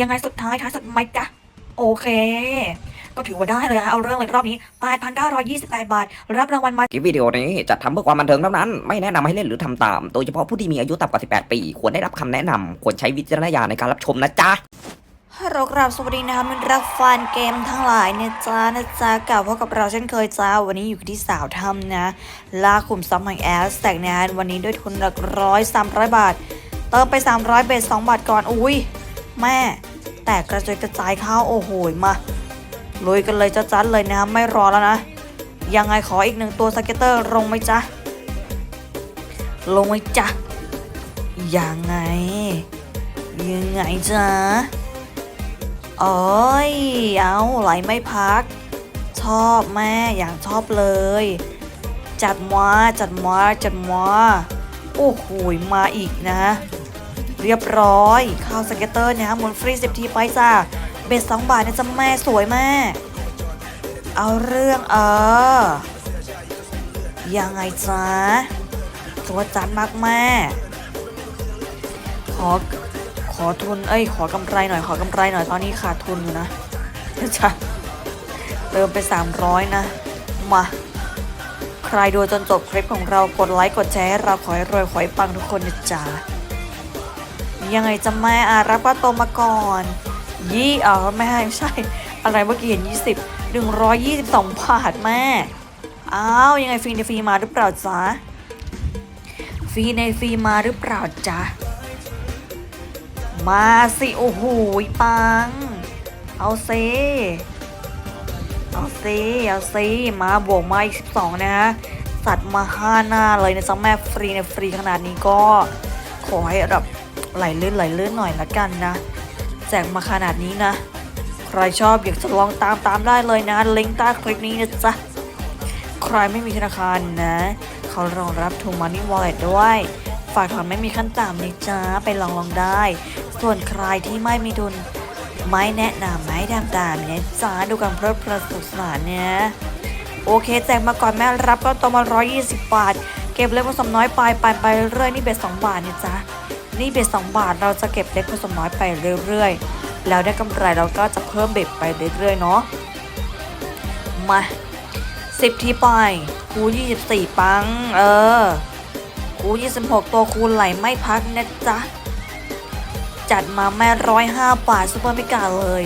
ยังไงสุดท้ายท้ายสุดไหมจ๊ะโอเค ก็ถือว่าได้เลยอะเอาเรื่องเลยรอบนี้ 8,928 บาท รับรางวัลมาคลิปวิดีโอนี้จัดทำเพื่อความบันเทิงเท่านั้น ไม่แนะนำให้เล่นหรือทำตาม โดยเฉพาะผู้ที่มีอายุต่ำกว่า 18 ปี ควรได้รับคำแนะนำควรใช้วิจารณญาณในการรับชมนะจ๊ะฮัลโหลครับสวัสดีนะครับมิตรรักฟันเกมทั้งหลายเนี่ยจ้านะจ๊ะกลับพบกับเราเช่นเคยจ้า วันนี้อยู่กันที่สาวทำนะลาขุมซับใหม่แอสแตกนะวันนี้ด้วยทุนหลักร้อยสามร้อยบาท เติมไป 300 เบส2บาทก่อน อุ้ย แม่ แตกกระจายกระจายข้าวโอ้โหมาลุยกันเลยจัดเลยนะครับไม่รอแล้วนะ ยังไงขออีกหนึ่งตัวสเก็ตเตอร์ลงไหมจ๊ะ ลงไหมจ๊ะ ยังไง ยังไงจ๊ะโอ้ยเอาไหลไม่พัก ชอบแม่อย่างชอบเลย จัดมาจัดมาจัดมาโอ้โหมาอีกนะ เรียบร้อยข้าวสเก็ตเตอร์เนี่ยหมุนฟรีสิบทีไปจ้าเบสสองบาทเนี่ยจะแม่สวยแม่เอาเรื่องเออ ยังไงจ๊ะตัวจัดมากแม่ ขอ ขอทุน เอ้ย ขอกำไรหน่อย ขอกำไรหน่อย ตอนนี้ขาดทุนอยู่นะจ้ะเติมไป 300 นะ มา ใครดูจนจบคลิปของเรา กดไลค์ กดแชร์ เราขอให้รวย ขอให้ปังทุกคนนะจ๊ะ ยังไงจะแม่อารับก็โตมาก่อนยี่เออไม่ใช่ อะไรเมื่อกี้เห็น20 122บาทแม่ อ้าว ยังไงฟรีในฟรีมาหรือเปล่าจ๊ะฟรีในฟรีมาหรือเปล่าจ๊ะ มาสิ โอ้โหปัง เอาเซเอาเซเอาเซมาบวกมาอีก12นะฮะสัตว์มาห้าหน้าเลยนะจ๊ะแม่ฟรีในฟรีขนาดนี้ก็ ขอให้แบบ ไหลลื่นไหลลื่นหน่อยละกันนะแจกมาขนาดนี้นะ ใครชอบอยากจะลองตามตามได้เลยนะลิงก์ใต้คลิปนี้นะจ๊ะใครไม่มีธนาคารนะเขารองรับทูมันนี่วอลเล็ตด้วย ฝากถอนไม่มีขั้นต่ำนะจ๊ะไปลองลองได้ ส่วนใครที่ไม่มีทุนไม่แนะนำไม่ทำตามเนี่ยจ้าดูกันเพลิดเพลินสนุกสนานเนี่ยโอเคแจกมาก่อนแม่รับก็ตัวมา120 บาท เก็บเล็กผสมน้อยไปไปไปเรื่อยนี่เบ็ด2บาทเนี่ยจ้ะ นี่เบ็ด2บาทเราจะเก็บเล็กผสมน้อยไปเรื่อยๆ แล้วได้กำไรเราก็จะเพิ่มเบ็ดไปเรื่อยๆเนาะมา10ทีไปคู24ปัง เออคู26ตัวคูณไหลไม่พักนะจ๊ะจัดมาแม่ร้อยห้าบาทซูเปอร์เมกาเลย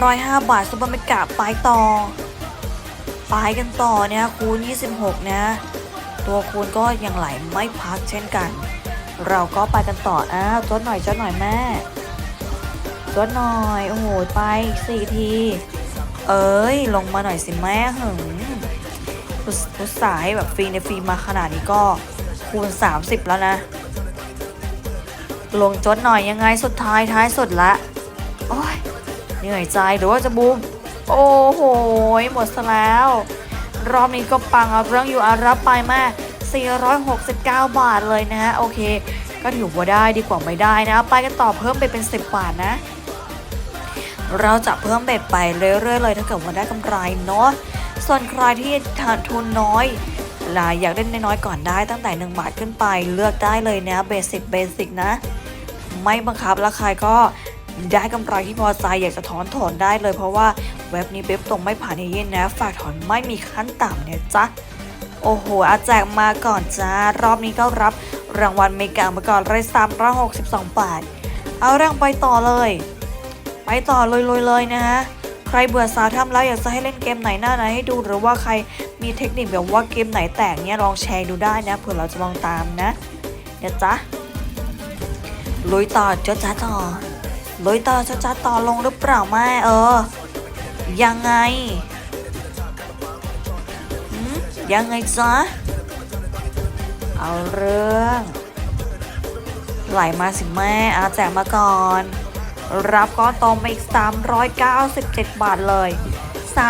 ร้อยห้าบาทซูเปอร์เมกาไปต่อไปกันต่อเนี่ยคูณ 26 นะ ตัวคูณก็ยังไหลไม่พักเช่นกัน เราก็ไปกันต่ออ้าวจดหน่อยจดหน่อยแม่จดหน่อย โอ้โห ไปสี่ที เอ้ย ลงมาหน่อยสิแม่หึงผู้ผู้สายแบบฟรีในฟรีมาขนาดนี้ก็คูณ 30 แล้วนะ ลงจดหน่อยยังไงสุดท้ายท้ายสุดละ โอ้ย เหนื่อยใจหรือว่าจะบูม โอ้โห หมดซะแล้ว รอบนี้ก็ปังเอาเรื่องอยู่อารับไปแม่ 469 บาทเลยนะฮะ โอเค ก็ถือว่าได้ดีกว่าไม่ได้นะ ไปกันต่อเพิ่มไปเป็น 10 บาทนะ เราจะเพิ่มเบ็ดไปเรื่อยๆเลยถ้าเกิดว่าได้กำไรเนาะ ส่วนใครที่ทานทุนน้อยลาอยากเล่นน้อยๆก่อนได้ตั้งแต่ 1 บาทขึ้นไปเลือกได้เลยนะเบสิกเบสิกนะ ไม่บังคับแล้วใครก็ได้กำไรที่พอใจอยากจะถอนถอนได้เลยเพราะว่าเว็บนี้เว็บตรงไม่ผ่านเอเย่นนะ ฝากถอนไม่มีขั้นต่ำเนี่ยจ้ะ โอ้โหอาแจกมาก่อนจ้ารอบนี้ก็รับรางวัลเมกามาก่อนเลย362บาท เอาเรื่องไปต่อเลย ไปต่อเลยเลยเลยนะฮะใครเบื่อสาวทำแล้วอยากจะให้เล่นเกมไหนหน้าไหนให้ดูหรือว่าใครมีเทคนิคแบบว่าเกมไหนแตกเนี้ยลองแชร์ดูได้นะเผื่อเราจะลองตามนะเดี๋ยวจ้ะลุยต่อจ้าจ้าต่อลุยต่อจ้าจ้าต่อลงหรือเปล่าแม่เออ ยังไง ยังไงจ๊ะเอาเรื่อง ไหลมาสิแม่อาแจกมาก่อน รับก็ตรงไปอีก 397 บาทเลย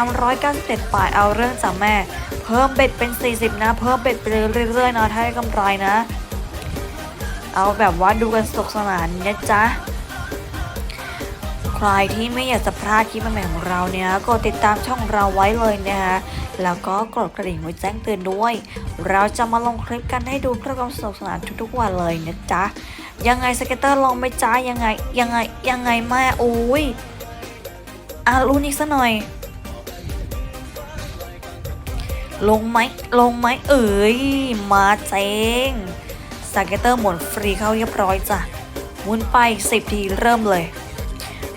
397 บาทเอาเรื่องจ้ะแม่ เพิ่มเบ็ดเป็น 40 นะ เพิ่มเบ็ดไปเรื่อยๆนะถ้าได้กำไรนะ เอาแบบว่าดูกันสนุกสนานนะจ๊ะ ใครที่ไม่อยากจะพลาดคลิปใหม่ของเราเนี่ยกดติดตามช่องเราไว้เลยนะคะแล้วก็กดกระดิ่งไว้แจ้งเตือนด้วย เราจะมาลงคลิปกันให้ดูเพื่อความสนุกสนานทุกๆวันเลยนะจ๊ะยังไงสเก็ตเตอร์ลองไม่จ้ายังไงยังไงยังไงแม่โอ้ยอะลุ้นอีกสักหน่อย ลงไหมลงไหมเอ้ยมาเจงสเก็ตเตอร์หมุนฟรีเข้าเรียบร้อยจ้ะมุนไป 10 ทีเริ่มเลย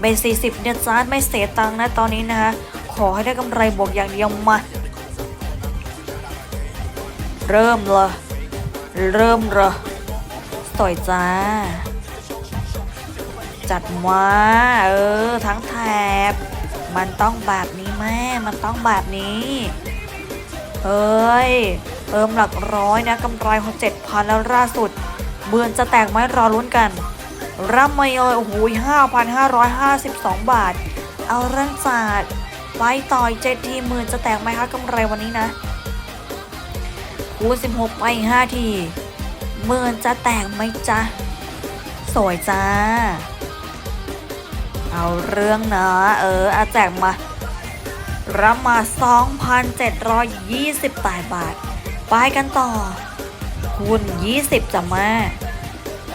เบส40เนี่ยจ้าไม่เสียตังค์นะตอนนี้นะคะขอให้ได้กำไรบวกอย่างเดียวมา เริ่มเลยเริ่มเลยสวยจ้า จัดมาเออ ทั้งแถบ มันต้องแบบนี้แม่ มันต้องแบบนี้เฮ้ยเติมหลักร้อยนะกำไรของเจ็ดพันแล้วล่าสุด เบือนจะแตกไหมรอลุ้นกัน รับมาเลยโอ้โหห้าพันห้าร้อยห้าสิบสองบาท เอาเรื่องศาสตร์ไปต่อยเจ็ดทีหมื่นจะแตกไหมคะกำไรวันนี้นะคูณสิบหกไปห้าทีหมื่นจะแตกไหมจ๊ะ สวยจ้า เอาเรื่องนะเอออาแจกมารับมา 2,728 บาท ไปกันต่อ คูณ 20จะมา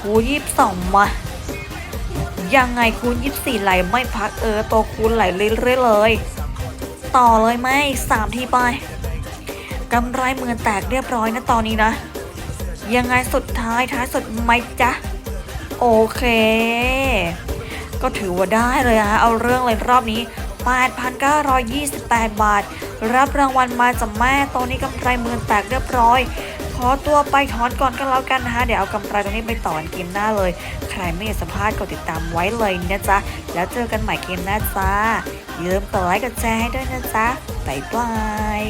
คูณ22 มา ยังไงคูณ 24 ไหลไม่พักเออตัวคูณไหลเรื่อยๆเลย ต่อเลยไหมอีก3ทีไปกำไรหมื่นแตกเรียบร้อยนะตอนนี้นะ ยังไงสุดท้ายท้ายสุดไหมจ๊ะ โอเค ก็ถือว่าได้เลยฮะเอาเรื่องเลยรอบนี้ 8,928 บาท รับรางวัลมาจากแม่ตอนนี้กำไรหมื่นแตกเรียบร้อย ขอตัวไปถอนก่อนกันแล้วกันนะคะ เดี๋ยวเอากำไรตรงนี้ไปต่อเกมหน้าเลย ใครไม่อยากสัมภาษณ์กดติดตามไว้เลยนะจ๊ะ แล้วเจอกันใหม่เกมหน้าจ้าอย่าลืมกดไลค์กดแชร์ให้ด้วยนะจ๊ะบ๊ายบาย